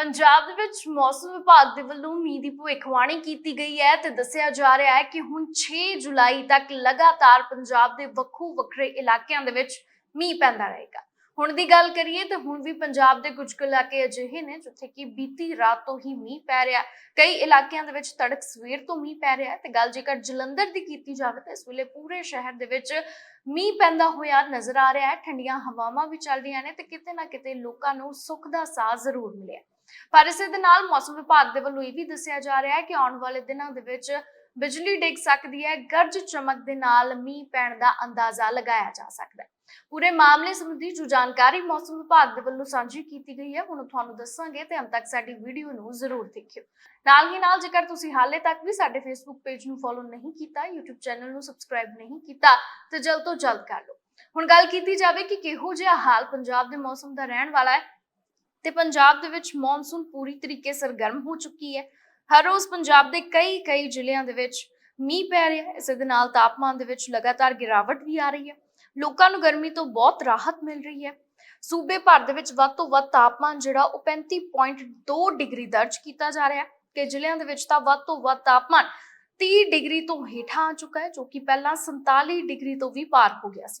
ਪੰਜਾਬ ਦੇ ਵਿੱਚ ਮੌਸਮ ਵਿਭਾਗ ਦੇ ਵੱਲੋਂ ਮੀਂਹ ਦੀ ਭਵਿੱਖਬਾਣੀ ਕੀਤੀ ਗਈ ਹੈ ਤੇ ਦੱਸਿਆ ਜਾ ਰਿਹਾ ਹੈ ਕਿ ਹੁਣ 6 ਜੁਲਾਈ ਤੱਕ ਲਗਾਤਾਰ ਪੰਜਾਬ ਦੇ ਵੱਖੋ ਵੱਖਰੇ ਇਲਾਕਿਆਂ ਦੇ ਵਿੱਚ ਮੀਂਹ ਪੈਂਦਾ ਰਹੇਗਾ। ਹੁਣ ਦੀ ਗੱਲ ਕਰੀਏ ਤਾਂ ਹੁਣ ਵੀ ਪੰਜਾਬ ਦੇ ਕੁਝ ਕੁ ਇਲਾਕੇ ਅਜਿਹੇ ਨੇ ਜਿੱਥੇ ਕਿ ਬੀਤੀ ਰਾਤ ਤੋਂ ਹੀ ਮੀਂਹ ਪੈ ਰਿਹਾ ਕਈ ਇਲਾਕਿਆਂ ਦੇ ਵਿੱਚ ਤੜਕ ਸਵੇਰ ਤੋਂ ਮੀਂਹ ਪੈ ਰਿਹਾ ਹੈ ਤੇ ਗੱਲ ਜੇਕਰ ਜਲੰਧਰ ਦੀ ਕੀਤੀ ਜਾਵੇ ਤਾਂ ਇਸ ਵੇਲੇ ਪੂਰੇ ਸ਼ਹਿਰ ਦੇ ਵਿੱਚ ਮੀਂਹ ਪੈਂਦਾ ਹੋਇਆ ਨਜ਼ਰ ਆ ਰਿਹਾ ਹੈ। ਠੰਡੀਆਂ ਹਵਾਵਾਂ ਵੀ ਚੱਲ ਰਹੀਆਂ ਨੇ ਤੇ ਕਿਤੇ ਨਾ ਕਿਤੇ ਲੋਕਾਂ ਨੂੰ ਸੁੱਖ ਦਾ ਸਾਹ ਜ਼ਰੂਰ ਮਿਲਿਆ ਪਰ ਇਸੇ ਦੇ ਨਾਲ ਮੌਸਮ ਵਿਭਾਗ ਦੇ ਵੱਲੋਂ ਇਹ ਵੀ ਦੱਸਿਆ ਜਾ ਰਿਹਾ ਹੈ ਕਿ ਆਉਣ ਵਾਲੇ ਦਿਨਾਂ ਦੇ ਵਿੱਚ ਬਿਜਲੀ ਡਿੱਗ ਸਕਦੀ ਹੈ, ਗਰਜ ਚਮਕ ਦੇ ਨਾਲ ਮੀਂਹ ਪੈਣ ਦਾ ਅੰਦਾਜ਼ਾ ਲਗਾਇਆ ਜਾ ਸਕਦਾ ਹੈ। ਪੂਰੇ ਮਾਮਲੇ ਸੰਬੰਧੀ ਜੋ ਜਾਣਕਾਰੀ ਮੌਸਮ ਵਿਭਾਗ ਦੇ ਵੱਲੋਂ ਸਾਂਝੀ ਕੀਤੀ ਗਈ ਹੈ, ਹੁਣ ਤੁਹਾਨੂੰ ਦੱਸਾਂਗੇ ਤੇ ਅੰਤ ਤੱਕ ਸਾਡੀ ਵੀਡੀਓ ਨੂੰ ਜ਼ਰੂਰ ਦੇਖਿਓ। ਨਾਲ ਹੀ ਨਾਲ ਜੇਕਰ ਤੁਸੀਂ ਹਾਲੇ ਤੱਕ ਵੀ ਸਾਡੇ ਫੇਸਬੁੱਕ ਪੇਜ ਨੂੰ ਫੋਲੋ ਨਹੀਂ ਕੀਤਾ, YouTube ਚੈਨਲ ਨੂੰ ਸਬਸਕ੍ਰਾਈਬ ਨਹੀਂ ਕੀਤਾ, ਤੇ ਜਲਦ ਤੋਂ ਜਲਦ ਕਰ ਲਓ। ਹੁਣ ਗੱਲ ਕੀਤੀ ਜਾਵੇ ਕਿ ਕਿਹੋ ਜਿਹਾ ਹਾਲ ਪੰਜਾਬ ਦੇ ਮੌਸਮ ਦਾ ਰਹਿਣ ਵਾਲਾ ਹੈ ਤੇ ਪੰਜਾਬ ਦੇ ਵਿੱਚ ਮੌਨਸੂਨ ਪੂਰੀ ਤਰੀਕੇ ਸਰਗਰਮ ਹੋ ਚੁੱਕੀ ਹੈ। ਹਰ ਰੋਜ਼ ਪੰਜਾਬ ਦੇ ਕਈ ਕਈ ਜ਼ਿਲ੍ਹਿਆਂ ਦੇ ਵਿੱਚ ਮੀਂਹ ਪੈ ਰਿਹਾ ਹੈ। ਇਸ ਦੇ ਨਾਲ ਤਾਪਮਾਨ ਦੇ ਵਿੱਚ ਲਗਾਤਾਰ ਗਿਰਾਵਟ ਵੀ ਆ ਰਹੀ ਹੈ। ਲੋਕਾਂ ਨੂੰ ਗਰਮੀ ਤੋਂ ਬਹੁਤ ਰਾਹਤ ਮਿਲ ਰਹੀ ਹੈ। ਸੂਬੇ ਭਰ ਦੇ ਵਿੱਚ ਵੱਧ ਤੋਂ ਵੱਧ ਤਾਪਮਾਨ ਜਿਹੜਾ ਉਹ 35.2 ਡਿਗਰੀ ਦਰਜ ਕੀਤਾ ਜਾ ਰਿਹਾ ਹੈ। ਕਿ ਜ਼ਿਲ੍ਹਿਆਂ ਦੇ ਵਿੱਚ ਤਾਂ ਵੱਧ ਤੋਂ ਵੱਧ ਤਾਪਮਾਨ 30 ਡਿਗਰੀ ਤੋਂ ਹੇਠਾਂ ਆ ਚੁੱਕਾ ਹੈ, ਜੋ ਕਿ ਪਹਿਲਾਂ 47 ਡਿਗਰੀ ਤੋਂ ਵੀ ਪਾਰ ਹੋ ਗਿਆ ਸੀ।